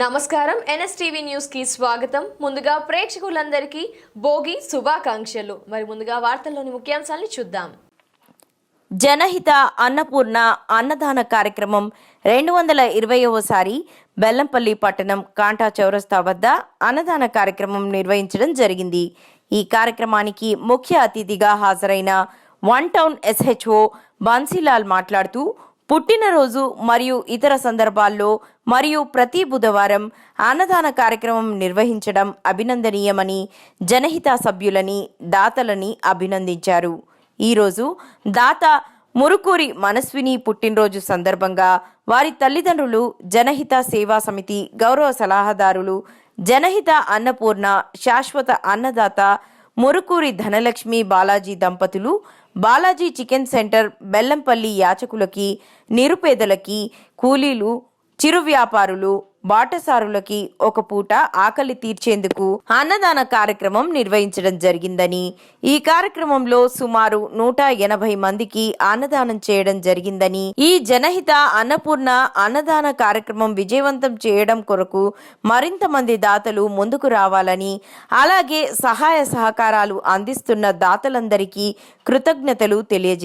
నమస్కారం. ఎన్ఎస్టీవీ న్యూస్కి స్వాగతం. ముందుగా ప్రేక్షకులందరికీ భోగి శుభాకాంక్షలు. మరి ముందుగా వార్తల్లోని ముఖ్యాంశాలను చూద్దాం. జనహిత అన్నపూర్ణ అన్నదాన కార్యక్రమం రెండు వందల ఇరవైవసారి బెల్లంపల్లి పట్టణం కాంటా చౌరస్తా వద్ద అన్నదాన కార్యక్రమం నిర్వహించడం జరిగింది. ఈ కార్యక్రమానికి ముఖ్య అతిథిగా హాజరైన వన్ టౌన్ ఎస్హెచ్ఓ బన్సీలాల్ మాట్లాడుతూ పుట్టినరోజు మరియు ఇతర సందర్భాల్లో మరియు ప్రతి బుధవారం అన్నదాన కార్యక్రమం నిర్వహించడం అభినందనీయమని జనహిత సభ్యులని దాతలని అభినందించారు. ఈరోజు దాత మురుకూరి మనస్విని పుట్టినరోజు సందర్భంగా వారి తల్లిదండ్రులు జనహిత సేవా సమితి గౌరవ సలహాదారులు జనహిత అన్నపూర్ణ శాశ్వత అన్నదాత మురుకూరి ధనలక్ష్మి బాలాజీ దంపతులు బాలాజీ చికెన్ సెంటర్ బెల్లంపల్లి యాచకులకి నిరుపేదలకి కూలీలు చిరు వ్యాపారులు బాటసారులకి ఒక పూట ఆకలి తీర్చేందుకు అన్నదాన కార్యక్రమం నిర్వహించడం జరిగిందని. ఈ కార్యక్రమంలో సుమారు నూట ఎనభై మందికి అన్నదానం చేయడం జరిగిందని. ఈ జనహిత అన్నపూర్ణ అన్నదాన కార్యక్రమం విజయవంతం చేయడం కొరకు మరింత మంది దాతలు ముందుకు రావాలని అలాగే సహాయ సహకారాలు అందిస్తున్న దాతలందరికీ కృతజ్ఞతలు తెలియజేశారు